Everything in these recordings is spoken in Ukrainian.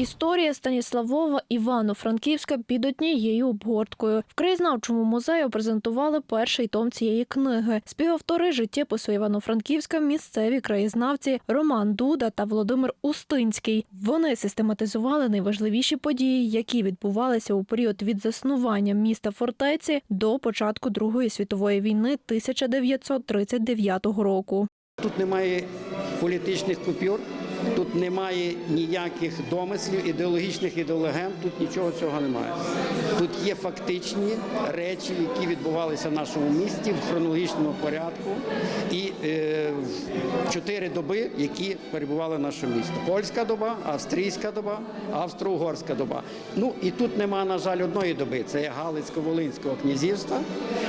Історія Станіславова Івано-Франківська під однією обгорткою. В краєзнавчому музею презентували перший том цієї книги. Співавтори життєпису Івано-Франківська місцеві краєзнавці Роман Дуда та Володимир Устинський. Вони систематизували найважливіші події, які відбувалися у період від заснування міста фортеці до початку Другої світової війни 1939 року. Тут немає політичних купюр, тут немає ніяких домислів, ідеологічних ідеологем, тут нічого цього немає. Тут є фактичні речі, які відбувалися в нашому місті в хронологічному порядку, і е, в чотири доби, які перебували в нашому місті: польська доба, австрійська доба, австро-угорська доба. Ну і тут нема, на жаль, одної доби. Це є Галицько-Волинського князівства,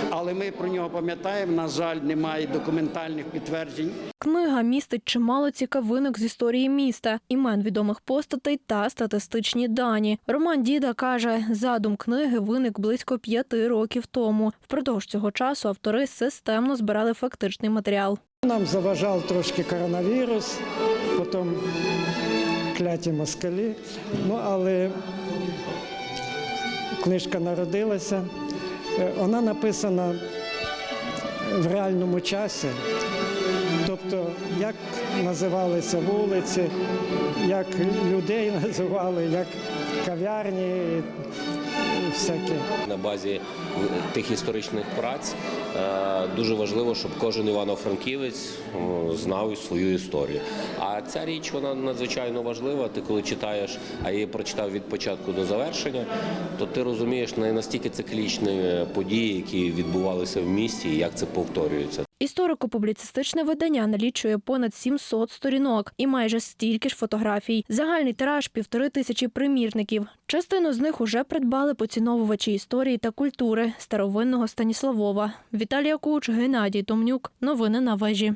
але ми про нього пам'ятаємо. На жаль, немає документальних підтверджень. Книга містить чимало цікавинок з історії міста, імен відомих постатей та статистичні дані. Роман Діда каже, задум книги виник близько п'яти років тому. Впродовж цього часу автори системно збирали фактичний матеріал. Нам заважав трошки коронавірус, потім кляті москалі. Ну, але книжка народилася. Е, Вона написана в реальному часі. Тобто, як називалися вулиці, як людей називали, як кав'ярні і всяке. На базі тих історичних праць е, дуже важливо, щоб кожен івано-франківець знав свою історію. А ця річ вона надзвичайно важлива. Ти коли читаєш, а я її прочитав від початку до завершення, то ти розумієш не настільки циклічні події, які відбувалися в місті, і як це повторюється. Історико-публіцистичне видання налічує понад 700 сторінок і майже стільки ж фотографій. Загальний тираж півтори тисячі примірників. Частину з них уже придбали поціновувачі історії та культури старовинного Станіславова. Віталія Куч, Геннадій Томнюк. Новини на вежі.